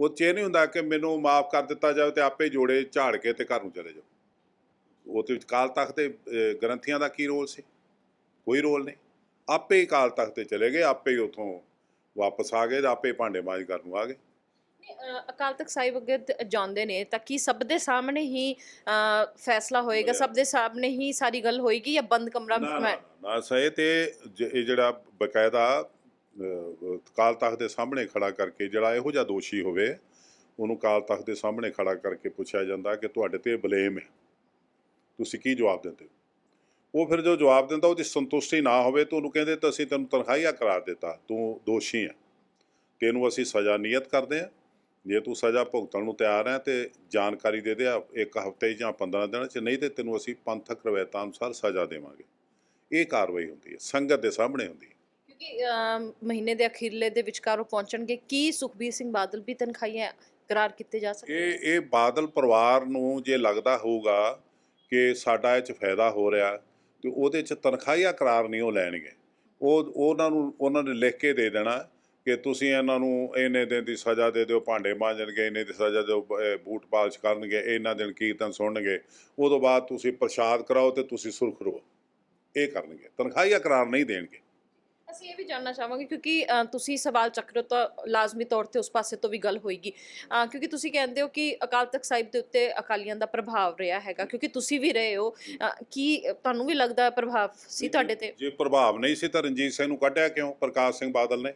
ਉਹ 'ਚ ਨਹੀਂ ਹੁੰਦਾ ਕਿ ਮੈਨੂੰ ਮਾਫ ਕਰ ਦਿੱਤਾ ਜਾਵੇ ਤੇ ਆਪੇ ਜੋੜੇ ਝਾੜ ਕੇ ਤੇ ਘਰ ਨੂੰ ਚਲੇ ਜਾਓ। ਉਹਦੇ ਵਿੱਚ ਕਾਲ ਤਖਤ ਦੇ ਗ੍ਰੰਥੀਆਂ ਦਾ ਕੀ ਰੋਲ ਸੀ? ਕੋਈ ਰੋਲ ਨਹੀਂ। ਆਪੇ ਹੀ ਕਾਲ ਤਖਤ ਤੇ ਚਲੇ ਗਏ, ਆਪੇ ਹੀ ਉਥੋਂ ਵਾਪਸ ਆ ਗਏ ਤੇ ਆਪੇ ਭਾਂਡੇ ਮਾਂਜ ਕਰਨ ਨੂੰ ਆ ਗਏ। ਅਕਾਲ ਤਖਤ ਸਾਹਿਬ ਅੱਗੇ ਤ- ਜਾਂਦੇ ਨੇ ਤਾਂ ਕੀ ਸਭ ਦੇ ਸਾਹਮਣੇ ਹੀ ਅ, ਫੈਸਲਾ ਹੋਏਗਾ? ਸਭ ਦੇ ਸਾਹਮਣੇ ਹੀ ਸਾਰੀ ਗੱਲ ਹੋਏਗੀ ਜਾਂ ਬੰਦ ਕਮਰਾ ਨਾ ਮੈਂ- ਨਾ, ਨਾ ਸਹੀ ਤੇ ਜ- ਇਹ ਜਿਹੜਾ ਬਕਾਇਦਾ ਅਹ, ਕਾਲ ਤਖਤ ਦੇ ਸਾਹਮਣੇ ਖੜਾ ਕਰਕੇ ਜਿਹੜਾ ਇਹੋ ਜਿਹਾ ਦੋਸ਼ੀ ਹੋਵੇ ਉਹਨੂੰ ਕਾਲ ਤਖਤ ਦੇ ਸਾਹਮਣੇ ਖੜਾ ਕਰਕੇ ਪੁੱਛਿਆ ਜਾਂਦਾ ਕਿ ਤੁਹਾਡੇ ਤੇ ਬਲੇਮ ਹੈ। ਤੁਸੀਂ ਕੀ ਜਵਾਬ ਦਿੰਦੇ ਹੋ? ਉਹ ਫਿਰ ਜੋ ਜਵਾਬ ਦਿੰਦਾ ਉਹਦੀ ਸੰਤੁਸ਼ਟੀ ਨਾ ਹੋਵੇ ਤਾਂ ਉਹਨੂੰ ਕਹਿੰਦੇ ਤਾਂ ਅਸੀਂ ਤੈਨੂੰ ਤਨਖਾਹੀਆ ਕਰਾਰ ਦਿੱਤਾ ਤੂੰ ਦੋਸ਼ੀ ਹੈ ਤੈਨੂੰ ਅਸੀਂ ਸਜ਼ਾ ਨਿਯਤ ਕਰਦੇ ਹਾਂ ਜੇ ਤੂੰ ਸਜ਼ਾ ਭੁਗਤਣ ਨੂੰ ਤਿਆਰ ਹੈ ਤੇ ਜਾਣਕਾਰੀ ਦੇ ਦੇ ਇੱਕ ਹਫ਼ਤੇ ਜਾਂ 15 ਦਿਨਾਂ ਚ ਨਹੀਂ ਤੇ ਤੈਨੂੰ ਅਸੀਂ ਪੰਥਕ ਰਵਾਇਤਾਂ ਅਨੁਸਾਰ ਸਜ਼ਾ ਦੇਵਾਂਗੇ। ਇਹ ਕਾਰਵਾਈ ਹੁੰਦੀ ਹੈ ਸੰਗਤ ਦੇ ਸਾਹਮਣੇ ਹੁੰਦੀ ਹੈ। ਕਿਉਂਕਿ ਮਹੀਨੇ ਦੇ ਅਖੀਰਲੇ ਦੇ ਵਿਚਕਾਰ ਉਹ ਪਹੁੰਚਣਗੇ ਕੀ ਸੁਖਬੀਰ ਸਿੰਘ ਬਾਦਲ ਵੀ ਤਨਖਾਹੀਆਂ ਕਰਾਰ ਕੀਤੇ ਜਾ ਸਕਦੇ ਇਹ ਇਹ ਬਾਦਲ ਪਰਿਵਾਰ ਨੂੰ ਜੇ ਲੱਗਦਾ ਹੋਊਗਾ ਕਿ ਸਾਡਾ ਇਹ ਚ ਫਾਇਦਾ ਹੋ ਰਿਹਾ ਤੇ ਉਹਦੇ ਚ ਤਨਖਾਹੀਆ ਕਰਾਰ ਨਹੀਂ ਉਹ ਲੈਣਗੇ। ਉਹ ਉਹਨਾਂ ਨੂੰ ਉਹਨਾਂ ਨੇ ਲਿਖ ਕੇ ਦੇ ਦੇਣਾ ਕਿ ਤੁਸੀਂ ਇਹਨਾਂ ਨੂੰ ਇੰਨੇ ਦਿਨ ਦੀ ਸਜ਼ਾ ਦੇ ਦਿਓ ਭਾਂਡੇ ਮਾਂਜਣਗੇ ਇੰਨੇ ਦੀ ਸਜ਼ਾ ਦਿਓ ਬੂਟ ਪਾਲਿਸ਼ ਕਰਨਗੇ ਇਹਨਾਂ ਦਿਨ ਕੀਰਤਨ ਸੁਣਨਗੇ ਉਦੋਂ ਬਾਅਦ ਤੁਸੀਂ ਪ੍ਰਸ਼ਾਦ ਕਰਾਓ ਤੇ ਤੁਸੀਂ ਸੁਰਖ ਰਹੋ। ਇਹ ਕਰਨਗੇ ਤਨਖਾਹੀਆ ਕਰਾਰ ਨਹੀਂ ਦੇਣਗੇ। ਅਸੀਂ ਇਹ ਵੀ ਜਾਣਨਾ ਚਾਹਾਂਗੇ ਕਿਉਂਕਿ ਤੁਸੀਂ ਸਵਾਲ ਚੱਕ ਰਹੇ ਹੋ ਤਾਂ ਲਾਜ਼ਮੀ ਤੌਰ ਤੇ ਉਸ ਪਾਸੇ ਤੋਂ ਵੀ ਗੱਲ ਹੋਏਗੀ। ਕਿਉਂਕਿ ਤੁਸੀਂ ਕਹਿੰਦੇ ਹੋ ਕਿ ਅਕਾਲ ਤਖਤ ਸਾਹਿਬ ਦੇ ਉੱਤੇ ਅਕਾਲੀਆਂ ਦਾ ਪ੍ਰਭਾਵ ਰਿਹਾ ਹੈਗਾ ਕਿਉਂਕਿ ਤੁਸੀਂ ਵੀ ਰਹੇ ਹੋ। ਕੀ ਤੁਹਾਨੂੰ ਵੀ ਲੱਗਦਾ ਪ੍ਰਭਾਵ ਸੀ ਤੁਹਾਡੇ ਤੇ? ਜੇ ਪ੍ਰਭਾਵ ਨਹੀਂ ਸੀ ਤਾਂ ਰਣਜੀਤ ਸਿੰਘ ਨੂੰ ਕੱਢਿਆ ਕਿਉਂ? ਪ੍ਰਕਾਸ਼ ਸਿੰਘ ਬਾਦਲ ਨੇ।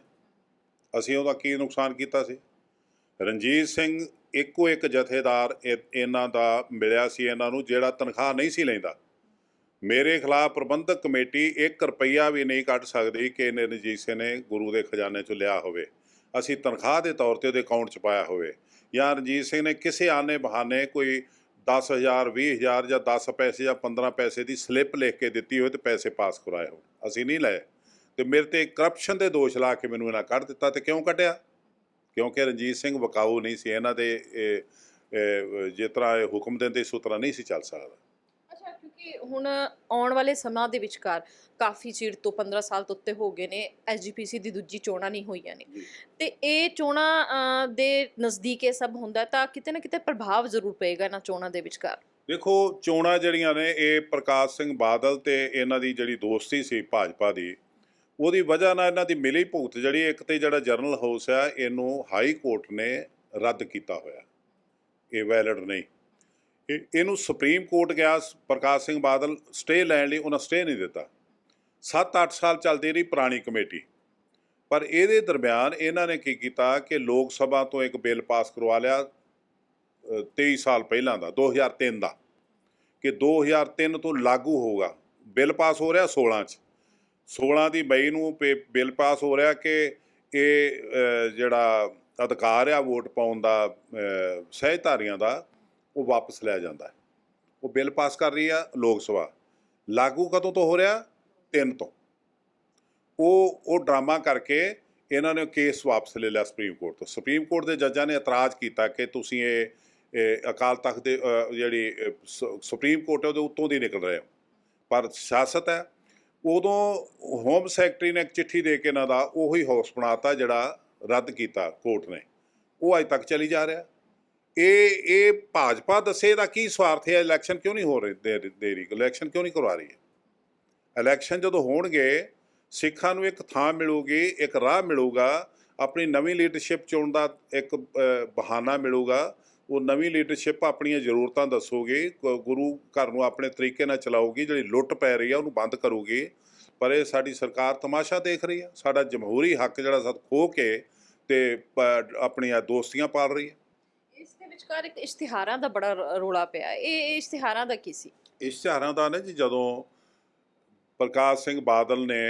ਅਸੀਂ ਉਹਦਾ ਕੀ ਨੁਕਸਾਨ ਕੀਤਾ ਸੀ? ਰਣਜੀਤ ਸਿੰਘ ਇੱਕੋ ਇੱਕ ਜਥੇਦਾਰ ਇਹ- ਇਹਨਾਂ ਦਾ ਮਿਲਿਆ ਸੀ, ਇਹਨਾਂ ਨੂੰ ਜਿਹੜਾ ਤਨਖਾਹ ਨਹੀਂ ਸੀ ਲੈਂਦਾ। ਮੇਰੇ ਖਿਲਾਫ ਪ੍ਰਬੰਧਕ ਕਮੇਟੀ 1 ਰੁਪਈਆ ਵੀ ਨਹੀਂ ਕੱਢ ਸਕਦੀ ਕਿ ਇਹਨੇ ਰਣਜੀਤ ਸਿੰਘ ਨੇ ਗੁਰੂ ਦੇ ਖਜ਼ਾਨੇ ਚੋਂ ਲਿਆ ਹੋਵੇ। ਅਸੀਂ ਤਨਖਾਹ ਦੇ ਤੌਰ ਤੇ ਉਹਦੇ ਅਕਾਊਂਟ 'ਚ ਪਾਇਆ ਹੋਵੇ। ਜਾਂ ਰਣਜੀਤ ਸਿੰਘ ਨੇ ਕਿਸੇ ਆਨੇ ਬਹਾਨੇ ਕੋਈ 10000 20000 ਜਾਂ 10 ਪੈਸੇ ਜਾਂ 15 ਪੈਸੇ ਦੀ ਸਲਿੱਪ ਲਿਖ ਕੇ ਦਿੱਤੀ ਹੋਵੇ ਤੇ ਪੈਸੇ ਪਾਸ ਕਰਾਏ ਹੋਣ। ਅਸੀਂ ਨਹੀਂ ਲਏ। ਤੇ ਮੇਰੇ ਤੇ ਕਰਪਸ਼ਨ ਦੇ ਦੋਸ਼ ਲਾ ਕੇ ਮੈਨੂੰ ਇਹਨਾਂ ਕੱਢ ਦਿੱਤਾ ਤੇ ਕਿਉਂ ਕੱਢਿਆ? ਕਿਉਂਕਿ ਰਣਜੀਤ ਸਿੰਘ ਵਕਾਊ ਨਹੀਂ ਸੀ ਇਹਨਾਂ ਦੇ ਜਿਸ ਤਰ੍ਹਾਂ ਇਹ ਹੁਕਮ ਦਿੰਦੇ ਇਸ ਤਰ੍ਹਾਂ ਨਹੀਂ ਸੀ ਚੱਲ ਸਕਦਾ। ਅੱਛਾ ਕਿਉਂਕਿ ਹੁਣ ਆਉਣ ਵਾਲੇ ਸਮਾਂ ਦੇ ਵਿਚਕਾਰ ਕਾਫੀ ਚਿਰ ਤੋਂ 15 ਸਾਲ ਤੋਂ ਉੱਤੇ ਹੋ ਗਏ ਨੇ ਐਸਜੀਪੀਸੀ ਦੀ ਦੂਜੀ ਚੋਣਾਂ ਨਹੀਂ ਹੋਈਆਂ ਨੇ। ਤੇ ਇਹ ਚੋਣਾਂ ਦੇ ਨਜ਼ਦੀਕ ਇਹ ਸਭ ਹੁੰਦਾ ਤਾਂ ਕਿਤੇ ਨਾ ਕਿਤੇ ਪ੍ਰਭਾਵ ਜ਼ਰੂਰ ਪਏਗਾ ਇਹਨਾਂ ਚੋਣਾਂ ਦੇ ਵਿਚਕਾਰ। ਦੇਖੋ ਚੋਣਾਂ ਜਿਹੜੀਆਂ ਨੇ ਇਹ ਪ੍ਰਕਾਸ਼ ਸਿੰਘ ਬਾਦਲ ਤੇ ਇਹਨਾਂ ਦੀ ਜਿਹੜੀ ਦੋਸਤੀ ਸੀ ਭਾਜਪਾ ਦੀ ਉਹਦੀ ਵਜ੍ਹਾ ਨਾਲ ਇਹਨਾਂ ਦੀ ਮਿਲੀ ਭੁਗਤ ਜਿਹੜੀ ਇੱਕ ਤੇ ਜਿਹੜਾ ਜਰਨਲ ਹਾਊਸ ਆ ਇਹਨੂੰ ਹਾਈ ਕੋਰਟ ਨੇ ਰੱਦ ਕੀਤਾ ਹੋਇਆ। ਇਹ ਵੈਲਿਡ ਨਹੀਂ। ਇਹ ਇਹਨੂੰ ਸੁਪਰੀਮ ਕੋਰਟ ਗਿਆ ਪ੍ਰਕਾਸ਼ ਸਿੰਘ ਬਾਦਲ ਸਟੇ ਲੈਣ ਲਈ ਉਹਨਾਂ ਸਟੇ ਨਹੀਂ ਦਿੱਤਾ। 7-8 ਸਾਲ ਚੱਲਦੀ ਰਹੀ ਪੁਰਾਣੀ ਕਮੇਟੀ। ਪਰ ਇਹਦੇ ਦਰਮਿਆਨ ਇਹਨਾਂ ਨੇ ਕੀ ਕੀਤਾ ਕਿ ਲੋਕ ਸਭਾ ਤੋਂ ਇੱਕ ਬਿੱਲ ਪਾਸ ਕਰਵਾ ਲਿਆ ਅ, 23 ਸਾਲ ਪਹਿਲਾਂ ਦਾ 2003 ਦਾ। ਕਿ 2003 ਤੋਂ ਲਾਗੂ ਹੋਊਗਾ। ਬਿੱਲ ਪਾਸ ਹੋ ਰਿਹਾ 16 ਚ। 16 ਦੀ ਮਈ ਨੂੰ ਪੇ- ਬਿੱਲ ਪਾਸ ਹੋ ਰਿਹਾ ਕਿ ਇਹ ਜਿਹੜਾ ਅਧਿਕਾਰ ਆ ਵੋਟ ਪਾਉਣ ਦਾ ਅ, ਦਾ ਉਹ ਵਾਪਸ ਲਿਆ ਜਾਂਦਾ ਉਹ ਬਿੱਲ ਪਾਸ ਕਰ ਰਹੀ ਆ ਲੋਕ ਸਭਾ। ਲਾਗੂ ਕਦੋਂ ਤੋਂ ਹੋ ਰਿਹਾ? 3 ਤੋਂ। ਉਹ ਉਹ ਡਰਾਮਾ ਕਰਕੇ ਇਹਨਾਂ ਨੇ ਕੇਸ ਵਾਪਸ ਲੈ ਲਿਆ ਸੁਪਰੀਮ ਕੋਰਟ ਤੋਂ। ਸੁਪਰੀਮ ਕੋਰਟ ਦੇ ਜੱਜਾਂ ਨੇ ਇਤਰਾਜ਼ ਕੀਤਾ ਕਿ ਤੁਸੀਂ ਇਹ ਅਕਾਲ ਤਖਤ ਦੇ ਜਿਹੜੀ ਅ, ਸੁਪਰੀਮ ਕੋਰਟ ਹੈ ਉਹਦੇ ਉੱਤੋਂ ਦੀ ਨਿਕਲ ਰਹੇ ਹੋ। ਪਰ ਸਿਆਸਤ ਹੈ ਉਦੋਂ ਹੋਮ ਸੈਕਟਰੀ ਨੇ ਇੱਕ ਚਿੱਠੀ ਦੇ ਕੇ ਇਹਨਾਂ ਦਾ ਉਹੀ ਹਾਊਸ ਬਣਾਤਾ ਜਿਹੜਾ ਰੱਦ ਕੀਤਾ ਕੋਰਟ ਨੇ। ਉਹ ਅਜ ਤੱਕ ਚੱਲੀ ਜਾ ਰਿਹਾ। ਇਹ ਇਹ ਭਾਜਪਾ ਦੱਸੇ ਦਾ ਕੀ ਸਵਾਰਥ ਹੈ? ਇਲੈਕਸ਼ਨ ਕਿਉਂ ਨਹੀਂ ਹੋ ਰਹੇ ਦੇ ਦੇ ਰਹੀ? ਇਲੈਕਸ਼ਨ ਕਿਉਂ ਨਹੀਂ ਕਰਵਾ ਰਹੀ ਹੈ? ਇਲੈਕਸ਼ਨ ਜਦੋਂ ਹੋਣਗੇ, ਸਿੱਖਾਂ ਨੂੰ ਇੱਕ ਥਾਂ ਮਿਲੂਗੀ, ਇੱਕ ਰਾਹ ਮਿਲੂਗਾ, ਆਪਣੀ ਨਵੀਂ ਲੀਡਰਸ਼ਿਪ ਚੁਣਨ ਦਾ ਇੱਕ ਬਹਾਨਾ ਮਿਲੂਗਾ। ਉਹ ਨਵੀਂ ਲੀਡਰਸ਼ਿਪ ਆਪਣੀਆਂ ਜ਼ਰੂਰਤਾਂ ਦੱਸੂਗੀ ਗੁਰੂ ਘਰ ਨੂੰ ਆਪਣੇ ਤਰੀਕੇ ਨਾਲ ਚਲਾਊਗੀ ਜਿਹੜੀ ਲੁੱਟ ਪੈ ਰਹੀ ਆ ਉਹਨੂੰ ਬੰਦ ਕਰੂਗੀ। ਪਰ ਇਹ ਸਾਡੀ ਸਰਕਾਰ ਤਮਾਸ਼ਾ ਦੇਖ ਰਹੀ ਆ। ਸਾਡਾ ਜਮਹੂਰੀ ਹੱਕ ਜਿਹੜਾ ਸਦ ਖੋ ਕੇ ਤੇ ਆਪਣੀਆਂ ਦੋਸਤੀਆਂ ਪਾਲ ਰਹੀ ਹੈ ਇਸ ਦੇ ਵਿਚਕਾਰ ਇੱਕ ਇਸ਼ਤਿਹਾਰਾਂ ਦਾ ਬੜਾ ਰੌਲਾ ਪਿਆ। ਇਹ ਇਸ਼ਤਿਹਾਰਾਂ ਦਾ ਕੀ ਸੀ? ਇਸ਼ਤਿਹਾਰਾਂ ਦਾ ਨਾ ਜੀ ਜਦੋਂ ਪ੍ਰਕਾਸ਼ ਸਿੰਘ ਬਾਦਲ ਨੇ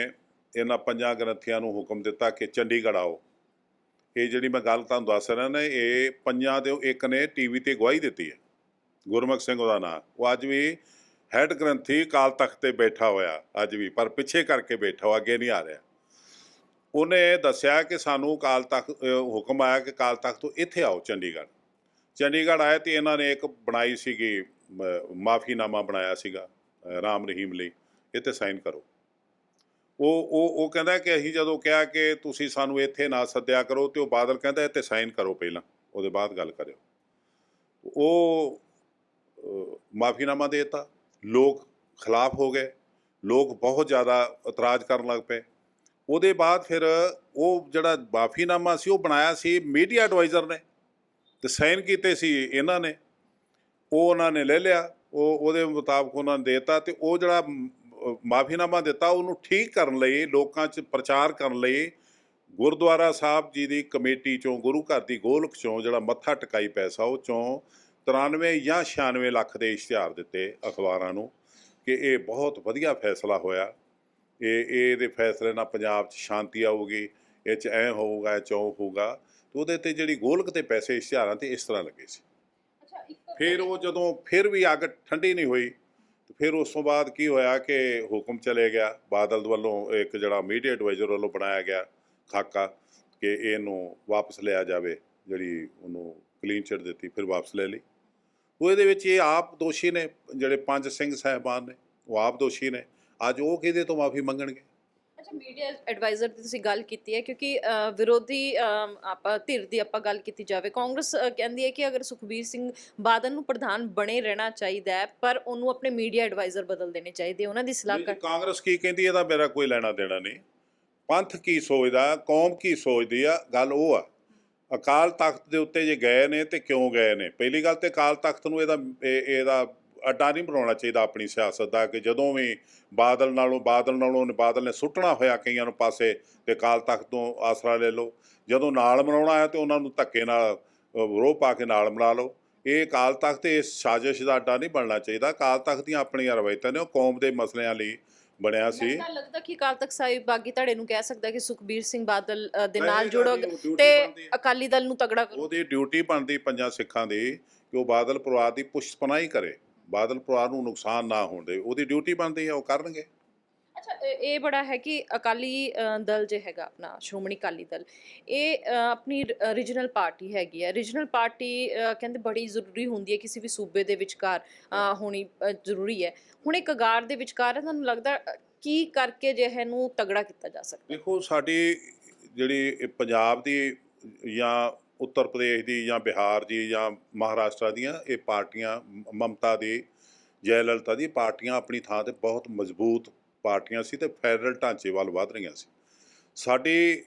ਇਹਨਾਂ ਪੰਜਾਂ ਗ੍ਰੰਥੀਆਂ ਨੂੰ ਹੁਕਮ ਦਿੱਤਾ ਕਿ ਚੰਡੀਗੜ੍ਹ ਆਓ। ਇਹ ਜਿਹੜੀ ਮੈਂ ਗੱਲ ਤੁਹਾਨੂੰ ਦੱਸ ਰਿਹਾ ਨਾ, ਇਹ ਪੰਜਾਂ ਦੇ ਇੱਕ ਨੇ ਟੀਵੀ ਤੇ ਗਵਾਹੀ ਦਿੱਤੀ ਹੈ। ਗੁਰਮੁਖ ਸਿੰਘ ਉਹਦਾ ਨਾਮ ਉਹ ਅੱਜ ਵੀ ਹੈਡ ਗ੍ਰੰਥੀ ਕਾਲ ਤਖਤ ਤੇ ਬੈਠਾ ਹੋਇਆ, ਅੱਜ ਵੀ, ਪਰ ਪਿੱਛੇ ਕਰਕੇ ਬੈਠਾ ਹੋ ਅੱਗੇ ਨਹੀਂ ਆ ਰਿਹਾ। ਉਹਨੇ ਦੱਸਿਆ ਕਿ ਸਾਨੂੰ ਕਾਲ ਤਖਤ ਹੁਕਮ ਆਇਆ ਕਿ ਕਾਲ ਤਖਤ ਤੋਂ ਇੱਥੇ ਆਓ, ਚੰਡੀਗੜ੍ਹ। ਚੰਡੀਗੜ੍ਹ ਆਏ ਤੇ ਇਹਨਾਂ ਨੇ ਇੱਕ ਬਣਾਈ ਸੀਗੀ ਮਾਫੀਨਾਮਾ ਬਣਾਇਆ ਸੀਗਾ ਰਾਮ ਰਹੀਮ ਲਈ। ਇਹ ਤੇ ਸਾਈਨ ਕਰੋ। ਉਹ ਉਹ ਉਹ ਕਹਿੰਦਾ ਕਿ ਅਸੀਂ ਜਦੋਂ ਕਿਹਾ ਕਿ ਤੁਸੀਂ ਸਾਨੂੰ ਇੱਥੇ ਨਾ ਸੱਦਿਆ ਕਰੋ ਤੇ ਉਹ ਬਾਦਲ ਕਹਿੰਦਾ ਇਹ ਸਾਈਨ ਕਰੋ ਪਹਿਲਾਂ, ਉਹਦੇ ਬਾਅਦ ਗੱਲ ਕਰਿਓ। ਉਹ ਮਾਫੀਨਾਮਾ ਦੇਤਾ, ਲੋਕ ਖਿਲਾਫ ਹੋ ਗਏ, ਲੋਕ ਬਹੁਤ ਜ਼ਿਆਦਾ ਇਤਰਾਜ਼ ਕਰਨ ਲੱਗ ਪਏ। ਉਹਦੇ ਬਾਅਦ ਫਿਰ ਉਹ ਜਿਹੜਾ ਮਾਫੀਨਾਮਾ ਸੀ, ਉਹ ਬਣਾਇਆ ਸੀ ਮੀਡੀਆ ਐਡਵਾਈਜ਼ਰ ਨੇ ਤੇ ਸਾਈਨ ਕੀਤੇ ਸੀ ਇਹਨਾਂ ਨੇ। ਉਹ ਉਹਨਾਂ ਨੇ ਲੈ ਲਿਆ, ਉਹ, ਉਹਦੇ ਮੁਤਾਬਕ ਉਹਨਾਂ ਨੇ ਦੇਤਾ ਤੇ ਉਹ ਜਿਹੜਾ ਮਾਫੀਨਾਮਾ ਦਿੱਤਾ ਉਹਨੂੰ ਠੀਕ ਕਰਨ ਲਈ ਲੋਕਾਂ 'ਚ ਪ੍ਰਚਾਰ ਕਰਨ ਲਈ ਗੁਰਦੁਆਰਾ ਸਾਹਿਬ ਜੀ ਦੀ ਕਮੇਟੀ ਚੋਂ ਗੁਰੂ ਘਰ ਦੀ ਗੋਲਕ ਚੋਂ ਜਿਹੜਾ ਮੱਥਾ ਟਿਕਾਈ ਪੈਸਾ ਉਹ ਚੋਂ 93 ਜਾਂ 96 ਲੱਖ ਦੇ ਇਸ਼ਤਿਹਾਰ ਦਿੱਤੇ ਅਖਬਾਰਾਂ ਨੂੰ ਕਿ ਇਹ ਬਹੁਤ ਵਧੀਆ ਫੈਸਲਾ ਹੋਇਆ। ਇਹ ਇਹ ਦੇ ਫੈਸਲੇ ਨਾਲ ਪੰਜਾਬ 'ਚ ਸ਼ਾਂਤੀ ਆਊਗੀ ਇਹ 'ਚ ਐ ਹੋਊਗਾ ਇਹ 'ਚ ਹੋਊਗਾ। ਤੇ ਉਹਦੇ ਤੇ ਜਿਹੜੀ ਗੋਲਕ ਤੇ ਪੈਸੇ ਇਸ਼ਤਿਹਾਰਾਂ ਤੇ ਇਸ ਤਰ੍ਹਾਂ ਲੱਗੇ ਸੀ। ਫਿਰ ਉਹ ਜਦੋਂ ਫਿਰ ਵੀ ਅੱਗ ਠੰਡੀ ਨਹੀਂ ਹੋਈ ਤੇ ਫਿਰ ਉਸ ਤੋਂ ਬਾਅਦ ਕੀ ਹੋਇਆ ਕਿ ਹੁਕਮ ਚਲੇ ਗਿਆ, ਬਾਦਲ ਵੱਲੋਂ ਇੱਕ ਜਿਹੜਾ ਮੀਡੀਆ ਐਡਵਾਈਜ਼ਰ ਵੱਲੋਂ ਬਣਾਇਆ ਗਿਆ ਖਾਕਾ ਕਿ ਇਹਨੂੰ ਵਾਪਸ ਲਿਆ ਜਾਵੇ, ਜਿਹੜੀ ਉਹਨੂੰ ਕਲੀਨ ਚਿਟ ਦਿੱਤੀ, ਫਿਰ ਵਾਪਸ ਲੈ ਲਈ। ਉਹ ਇਹਦੇ ਵਿੱਚ ਇਹ ਆਪ ਦੋਸ਼ੀ ਨੇ, ਜਿਹੜੇ ਪੰਜ ਸਿੰਘ ਸਾਹਿਬਾਨ ਨੇ, ਉਹ ਆਪ ਦੋਸ਼ੀ ਨੇ। ਅੱਜ ਉਹ ਕਿਹਦੇ ਤੋਂ ਮਾਫੀ ਮੰਗਣਗੇ? ਅੱਛਾ ਮੀਡੀਆ ਐਡਵਾਈਜ਼ਰ ਦੀ ਤੁਸੀਂ ਗੱਲ ਕੀਤੀ ਹੈ ਕਿਉਂਕਿ ਅ, ਵਿਰੋਧੀ ਆਪਾਂ ਧਿਰ ਦੀ ਆਪਾਂ ਗੱਲ ਕੀਤੀ ਜਾਵੇ ਕਾਂਗਰਸ ਅ, ਕਹਿੰਦੀ ਹੈ ਕਿ ਅਗਰ ਸੁਖਬੀਰ ਸਿੰਘ ਬਾਦਲ ਨੂੰ ਪ੍ਰਧਾਨ ਬਣੇ ਰਹਿਣਾ ਚਾਹੀਦਾ ਹੈ ਪਰ ਉਹਨੂੰ ਆਪਣੇ ਮੀਡੀਆ ਐਡਵਾਈਜ਼ਰ ਬਦਲ ਦੇਣੇ ਚਾਹੀਦੇ ਉਹਨਾਂ ਦੀ ਸਲਾਹ ਕਰ ਕਾਂਗਰਸ ਕੀ ਕਹਿੰਦੀ ਇਹਦਾ ਮੇਰਾ ਕੋਈ ਲੈਣਾ ਦੇਣਾ ਨਹੀਂ। ਪੰਥ ਕੀ ਸੋਚਦਾ ਕੌਮ ਕੀ ਸੋਚਦੀ ਆ ਗੱਲ ਉਹ ਆ। ਅਕਾਲ ਤਖਤ ਦੇ ਉੱਤੇ ਜੇ ਗਏ ਨੇ ਤੇ ਕਿਉਂ ਗਏ ਨੇ? ਪਹਿਲੀ ਗੱਲ ਤੇ ਅਕਾਲ ਤਖਤ ਨੂੰ ਇਹਦਾ ਇਹ- ਇਹਦਾ ਅੱਡਾ ਨਹੀਂ ਬਣਾਉਣਾ ਚਾਹੀਦਾ ਆਪਣੀ ਸਿਆਸਤ ਦਾ ਕਿ ਜਦੋਂ ਵੀ ਬਾਦਲ ਨਾਲੋਂ ਬਾਦਲ ਨਾਲੋਂ ਬਾਦਲ ਨੇ ਸੁੱਟਣਾ ਹੋਇਆ ਕਈਆਂ ਨੂੰ ਪਾਸੇ ਤੇ ਅਕਾਲ ਤਖਤ ਤੋਂ ਆਸਰਾ ਲੈ ਲਓ। ਜਦੋਂ ਨਾਲ ਮਨਾਉਣਾ ਹੈ ਤੇ ਉਹਨਾਂ ਨੂੰ ਧੱਕੇ ਨਾਲ ਵਿਰੋਧ ਪਾ ਕੇ ਨਾਲ ਮਨਾ ਲਓ। ਇਹ ਅਕਾਲ ਤਖਤ ਇਸ ਸਾਜ਼ਿਸ਼ ਦਾ ਅੱਡਾ ਨਹੀਂ ਬਣਨਾ ਚਾਹੀਦਾ। ਅਕਾਲ ਤਖਤ ਦੀਆਂ ਆਪਣੀਆਂ ਰਵਾਇਤਾਂ ਨੇ ਉਹ ਕੌਮ ਦੇ ਮਸਲਿਆਂ ਲਈ ਬਣਿਆ ਸੀ। ਲੱਗਦਾ ਲੱਗਦਾ ਕਿ ਅਕਾਲ ਤਖਤ ਸਾਹਿਬ ਬਾਗੀ ਧੜੇ ਨੂੰ ਕਹਿ ਸਕਦਾ ਕਿ ਸੁਖਬੀਰ ਸਿੰਘ ਬਾਦਲ ਦੇ ਨਾਲ ਜੁੜੋ ਤੇ। ਅਕਾਲੀ ਦਲ ਨੂੰ ਤਗੜਾ ਕਰੋ। ਉਹਦੀ ਡਿਊਟੀ ਬਣਦੀ ਪੰਜਾਂ ਸਿੱਖਾਂ ਦੀ ਕਿ ਉਹ ਬਾਦਲ ਪਰਿਵਾਰ ਦੀ ਪੁਸ਼ਤਪਨਾਹੀ ਕਰੇ। ਬਾਦਲ ਪਰਿਵਾਰ ਨੂੰ ਨੁਕਸਾਨ ਨਾ ਹੋਣ ਦੇ ਉਹਦੀ ਡਿਊਟੀ ਬਣਦੀ ਹੈ ਉਹ ਕਰਨਗੇ। ਅੱਛਾ ਇਹ- ਬੜਾ ਹੈ ਕਿ ਅਕਾਲੀ ਦਲ ਜੇ ਹੈਗਾ ਆਪਣਾ ਸ਼੍ਰੋਮਣੀ ਅਕਾਲੀ ਦਲ ਇਹ ਆਪਣੀ ਰੀਜਨਲ ਪਾਰਟੀ ਹੈਗੀ ਹੈ। ਰੀਜਨਲ ਪਾਰਟੀ ਕਹਿੰਦੇ ਬੜੀ ਜ਼ਰੂਰੀ ਹੁੰਦੀ ਹੈ ਕਿਸੇ ਵੀ ਸੂਬੇ ਦੇ ਵਿਚਕਾਰ ਹੋਣੀ ਜ਼ਰੂਰੀ ਹੈ। ਹੁਣ ਇਹ ਕਗਾਰ ਦੇ ਵਿਚਕਾਰ ਹੈ ਤੁਹਾਨੂੰ ਲੱਗਦਾ ਕੀ ਕਰਕੇ ਜੇ ਹੈ ਨੂੰ ਤਗੜਾ ਕੀਤਾ ਜਾ ਸਕਦਾ? ਦੇਖੋ ਸਾਡੀ ਜਿਹੜੀ ਪੰਜਾਬ ਦੀ ਜਾਂ ਉੱਤਰ ਪ੍ਰਦੇਸ਼ ਦੀ ਜਾਂ ਬਿਹਾਰ ਦੀ ਜਾਂ ਮਹਾਰਾਸ਼ਟਰ ਦੀਆਂ ਇਹ ਪਾਰਟੀਆਂ ਮਮਤਾ ਦੀ ਜੈ ਲਲਿਤਾ ਦੀ ਪਾਰਟੀਆਂ ਆਪਣੀ ਥਾਂ ਤੇ ਬਹੁਤ ਮਜ਼ਬੂਤ ਪਾਰਟੀਆਂ ਸੀ ਤੇ ਫੈਡਰਲ ਢਾਂਚੇ ਵੱਲ ਵਧ ਰਹੀਆਂ ਸੀ। ਸਾਡੀ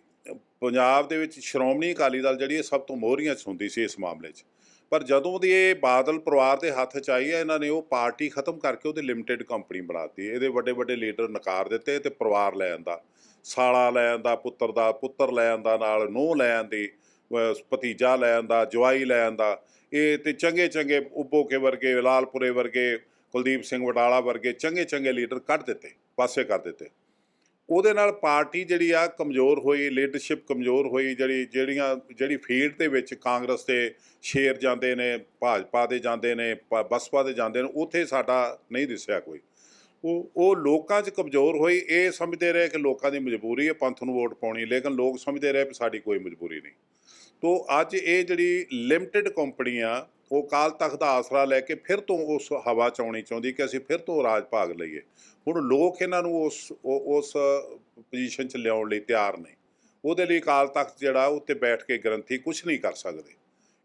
ਪੰਜਾਬ ਦੇ ਵਿੱਚ ਸ਼੍ਰੋਮਣੀ ਅਕਾਲੀ ਦਲ ਜਿਹੜੀ ਇਹ ਸਭ ਤੋਂ ਮੋਹਰੀਆਂ 'ਚ ਹੁੰਦੀ ਸੀ ਇਸ ਮਾਮਲੇ 'ਚ। ਪਰ ਜਦੋਂ ਦੀ ਇਹ ਬਾਦਲ ਪਰਿਵਾਰ ਦੇ ਹੱਥ 'ਚ ਆਈ ਹੈ, ਇਹਨਾਂ ਨੇ ਉਹ ਪਾਰਟੀ ਖਤਮ ਕਰਕੇ ਉਹਦੀ ਲਿਮਟਿਡ ਕੰਪਨੀ ਬਣਾਤੀ ਇਹਦੇ ਵੱਡੇ ਵੱਡੇ ਲੀਡਰ ਨਕਾਰ ਦਿੱਤੇ ਤੇ ਪਰਿਵਾਰ ਲੈ ਆਂਦਾ। ਸਾਲਾ ਲੈ ਆਂਦਾ, ਪੁੱਤਰ ਦਾ, ਪੁੱਤਰ ਲੈ ਆਂਦਾ ਨਾਲ ਨੂੰਹ ਲੈ ਆਂਦੀ। ਭਤੀਜਾ ਲੈ ਆਂਦਾ ਜਵਾਈ ਲੈ ਆਂਦਾ ਇਹ ਤੇ ਚੰਗੇ ਚੰਗੇ ਉੱਬੋ ਕੇ ਵਰਗੇ, ਲਾਲਪੁਰੇ ਵਰਗੇ, ਕੁਲਦੀਪ ਸਿੰਘ ਵਡਾਲਾ ਵਰਗੇ ਚੰਗੇ ਚੰਗੇ ਲੀਡਰ ਕੱਢ ਦਿੱਤੇ, ਪਾਸੇ ਕਰ ਦਿੱਤੇ। ਉਹਦੇ ਨਾਲ ਪਾਰਟੀ ਜਿਹੜੀ ਆ ਕਮਜ਼ੋਰ ਹੋਈ ਲੀਡਰਸ਼ਿਪ ਕਮਜ਼ੋਰ ਹੋਈ, ਜਿਹੜੀ, ਜਿਹੜੀਆਂ, ਜਿਹੜੀ ਫੀਲਡ ਦੇ ਵਿੱਚ ਕਾਂਗਰਸ ਦੇ ਸ਼ੇਰ ਜਾਂਦੇ ਨੇ, ਭਾਜਪਾ ਦੇ ਜਾਂਦੇ ਨੇ, ਪ- ਬਸਪਾ ਦੇ ਜਾਂਦੇ ਨੇ, ਉੱਥੇ ਸਾਡਾ ਨਹੀਂ ਦਿਸਿਆ ਕੋਈ। ਉਹ ਉਹ ਲੋਕਾਂ 'ਚ ਕਮਜ਼ੋਰ ਹੋਈ, ਇਹ ਸਮਝਦੇ ਰਹੇ ਕਿ ਲੋਕਾਂ ਦੀ ਮਜਬੂਰੀ ਹੈ, ਪੰਥ ਨੂੰ ਵੋਟ ਪਾਉਣੀ, ਲੇਕਿਨ ਲੋਕ ਸਮਝਦੇ ਰਹੇ ਕਿ ਸਾਡੀ ਕੋਈ ਮਜਬੂਰੀ ਨਹੀਂ। ਤੋ ਅੱਜ ਇਹ ਜਿਹੜੀ ਲਿਮਟਿਡ ਕੰਪਨੀ ਆ ਉਹ ਕਾਲ ਤਖਤ ਦਾ ਆਸਰਾ ਲੈ ਕੇ ਫਿਰ ਤੋਂ ਉਸ ਹਵਾ ਚ ਆਉਣੀ ਚਾਹੁੰਦੀ ਕਿ ਅਸੀਂ ਫਿਰ ਤੋਂ ਰਾਜ ਭਾਗ ਲਈਏ। ਹੁਣ ਲੋਕ ਇਹਨਾਂ ਨੂੰ ਉਸ, ਉਹ- ਉਸ ਪੋਜੀਸ਼ਨ 'ਚ ਲਿਆਉਣ ਲਈ ਤਿਆਰ ਨੇ। ਉਹਦੇ ਲਈ ਕਾਲ ਤਖਤ ਜਿਹੜਾ ਉੱਤੇ ਬੈਠ ਕੇ ਗ੍ਰੰਥੀ ਕੁਝ ਨਹੀਂ ਕਰ ਸਕਦੇ।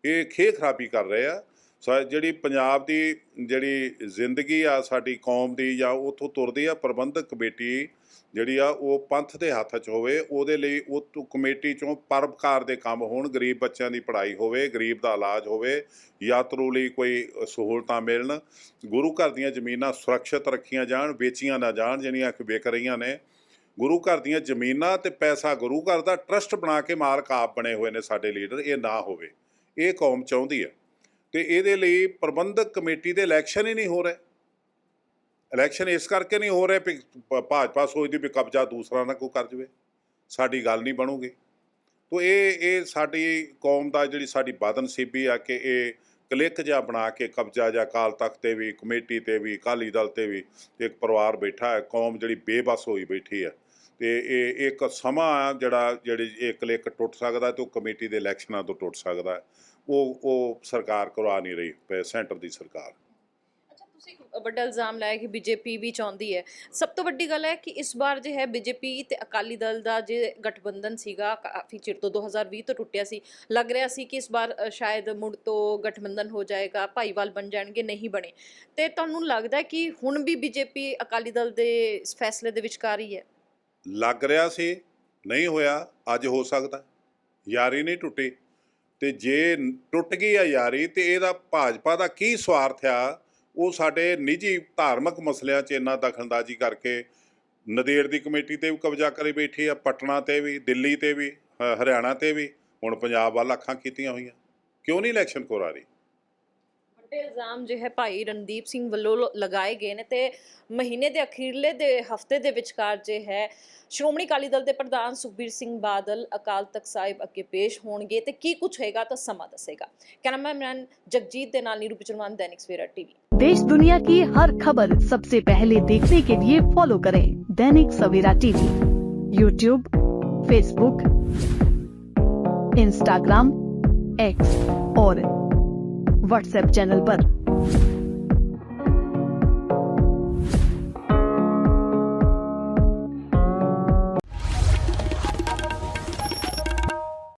ਇਹ ਖੇ ਖਰਾਬੀ ਕਰ ਰਹੇ ਆ। ਸਾ, ਜਿਹੜੀ ਪੰਜਾਬ ਦੀ ਜਿਹੜੀ ਜ਼ਿੰਦਗੀ ਆ, ਸਾਡੀ ਕੌਮ ਦੀ ਜਾਂ ਉੱਥੋਂ ਤੁਰਦੀ ਆ ਪ੍ਰਬੰਧਕ ਕਮੇਟੀ ਜਿਹੜੀ ਆ, ਉਹ ਪੰਥ ਦੇ ਹੱਥ 'ਚ ਹੋਵੇ, ਉਹਦੇ ਲਈ ਉਹ ਕਮੇਟੀ 'ਚੋਂ ਪਰਪਕਾਰ ਦੇ ਕੰਮ ਹੋਣ, ਗਰੀਬ ਬੱਚਿਆਂ ਦੀ ਪੜ੍ਹਾਈ ਹੋਵੇ, ਗਰੀਬ ਦਾ ਇਲਾਜ ਹੋਵੇ, ਯਾਤਰੂ ਲਈ ਕੋਈ ਸਹੂਲਤਾਂ ਮਿਲਣ, ਗੁਰੂ ਘਰ ਦੀਆਂ ਜ਼ਮੀਨਾਂ ਸੁਰੱਖਿਅਤ ਰੱਖੀਆਂ ਜਾਣ, ਵੇਚੀਆਂ ਨਾ ਜਾਣ, ਜਿਹੜੀਆਂ ਕਿ ਵਿਕ ਰਹੀਆਂ ਨੇ, ਗੁਰੂ ਘਰ ਦੀਆਂ ਜ਼ਮੀਨਾਂ ਤੇ ਪੈਸਾ ਗੁਰੂ ਘਰ ਦਾ ਟਰਸਟ ਬਣਾ ਕੇ ਮਾਲਕ ਆਪ ਬਣੇ ਹੋਏ ਨੇ ਸਾਡੇ ਲੀਡਰ, ਇਹ ਨਾ ਹੋਵੇ, ਇਹ ਕੌਮ ਚਾਹੁੰਦੀ ਹੈ। ਤੇ ਇਹਦੇ ਲਈ ਪ੍ਰਬੰਧਕ ਕਮੇਟੀ ਦੇ ਇਲੈਕਸ਼ਨ ਹੀ ਨਹੀਂ ਹੋ ਰਹੇ। ਇਲੈਕਸ਼ਨ ਇਸ ਕਰਕੇ ਨਹੀਂ ਹੋ ਰਹੇ ਵੀ ਭਾਜਪਾ ਸੋਚਦੀ ਵੀ ਕਬਜ਼ਾ ਦੂਸਰਾ ਨਾ ਕੋਈ ਕਰ ਜਵੇ। ਸਾਡੀ ਗੱਲ ਨਹੀਂ ਬਣੂਗੀ। ਤੋ ਇਹ ਇਹ ਸਾਡੀ ਕੌਮ ਦਾ ਜਿਹੜੀ ਸਾਡੀ ਬਦਨਸੀਬੀ ਆ ਕਿ ਇਹ ਕਲਿੱਕ ਜਿਹਾ ਬਣਾ ਕੇ ਕਬਜ਼ਾ ਜਾਂ ਕਾਲ ਤਖਤ ਤੇ ਵੀ, ਕਮੇਟੀ ਤੇ ਵੀ, ਅਕਾਲੀ ਦਲ ਤੇ ਵੀ ਇੱਕ ਪਰਿਵਾਰ ਬੈਠਾ ਹੈ, ਕੌਮ ਜਿਹੜੀ ਬੇਬਸ ਹੋਈ ਬੈਠੀ ਹੈ। ਤੇ ਇਹ ਇੱਕ ਸਮਾਂ ਜਿਹੜਾ, ਜਿਹੜੀ ਇਹ ਕਲਿੱਕ ਟੁੱਟ ਸਕਦਾ ਤੇ ਉਹ ਕਮੇਟੀ ਦੇ ਇਲੈਕਸ਼ਨਾਂ ਤੋਂ ਟੁੱਟ ਸਕਦਾ ਉਹ ਉਹ ਸਰਕਾਰ ਕਰਵਾ ਨਹੀਂ ਰਹੀ, ਪ- ਸੈਂਟਰ ਦੀ ਸਰਕਾਰ। ਤੁਸੀਂ ਇੱਕ ਵੱਡਾ ਇਲਜ਼ਾਮ ਲਾਇਆ ਕਿ ਬੀਜੇਪੀ ਵੀ ਚਾਹੁੰਦੀ ਹੈ। ਸਭ ਤੋਂ ਵੱਡੀ ਗੱਲ ਹੈ ਕਿ ਇਸ ਵਾਰ ਜੇ ਹੈ ਬੀਜੇਪੀ ਤੇ ਅਕਾਲੀ ਦਲ ਦਾ ਜੇ ਗਠਬੰਧਨ ਸੀਗਾ ਕਾਫੀ ਚਿਰ ਤੋਂ 2020 ਤੋਂ ਟੁੱਟਿਆ ਸੀ। ਲੱਗ ਰਿਹਾ ਸੀ ਕਿ ਇਸ ਵਾਰ ਸ਼ਾਇਦ ਮੁੜ ਤੋਂ ਗਠਬੰਧਨ ਹੋ ਜਾਏਗਾ, ਭਾਈਵਾਲ ਬਣ ਜਾਣਗੇ, ਨਹੀਂ ਬਣੇ। ਤੇ ਤੁਹਾਨੂੰ ਲੱਗਦਾ ਕਿ ਹੁਣ ਵੀ ਬੀਜੇਪੀ ਅਕਾਲੀ ਦਲ ਦੇ ਇਸ ਫੈਸਲੇ ਦੇ ਵਿਚਕਾਰ ਹੀ ਹੈ? ਲੱਗ ਰਿਹਾ ਸੀ, ਨਹੀਂ ਹੋਇਆ, ਅੱਜ ਹੋ ਸਕਦਾ। ਯਾਰੀ ਨਹੀਂ ਟੁੱਟੀ। ਤੇ ਜੇ ਟੁੱਟ ਗਈ ਆ ਯਾਰੀ, ਤੇ ਇਹਦਾ ਭਾਜਪਾ ਦਾ ਕੀ ਸਵਾਰਥ ਆ? ਉਹ ਸਾਡੇ ਨਿੱਜੀ ਧਾਰਮਿਕ ਮਸਲਿਆਂ 'ਚ ਇੰਨਾ ਦਖਲਅੰਦਾਜ਼ੀ ਕਰਕੇ ਨਦੇੜ ਦੀ ਕਮੇਟੀ ਤੇ ਵੀ ਕਬਜ਼ਾ ਕਰੀ ਬੈਠੀ ਆ, ਪਟਨਾ ਤੇ ਵੀ, ਦਿੱਲੀ ਤੇ ਵੀ ਹਰਿਆਣਾ ਤੇ ਵੀ, ਹੁਣ ਪੰਜਾਬ ਵੱਲ ਅੱਖਾਂ ਕੀਤੀਆਂ ਹੋਈਆਂ। ਕਿਉਂ ਨਹੀਂ ਇਲੈਕਸ਼ਨ ਕਰਾ ਰਹੀ ਵੱਡੇ ਇਲਜ਼ਾਮ ਜੋ ਹੈ ਭਾਈ ਰਣਦੀਪ ਸਿੰਘ ਵੱਲੋਂ ਲ- ਲਗਾਏ ਗਏ ਨੇ ਤੇ ਮਹੀਨੇ ਦੇ ਅਖੀਰਲੇ ਦੇ ਹਫਤੇ ਦੇ ਵਿਚਕਾਰ ਜੇ ਹੈ ਸ਼੍ਰੋਮਣੀ ਅਕਾਲੀ ਦਲ ਦੇ ਪ੍ਰਧਾਨ ਸੁਖਬੀਰ ਸਿੰਘ ਬਾਦਲ ਅਕਾਲ ਤਖਤ ਸਾਹਿਬ ਅੱਗੇ ਪੇਸ਼ ਹੋਣਗੇ ਤੇ ਕੀ ਕੁਝ ਹੋਏਗਾ ਤਾਂ ਸਮਾਂ ਦੱਸੇਗਾ ਕੈਮਰਾਮੈਨ ਜਗਜੀਤ ਦੇ ਨਾਲ ਨੀਰੂ ਪਿਚਰਵਾਨ ਦੈਨਿਕ ਸਵੇਰਾ ਟੀਵੀ देश दुनिया की हर खबर सबसे पहले देखने के लिए फॉलो करें Dainik Savera TV YouTube Facebook Instagram X और व्हाट्सएप चैनल पर।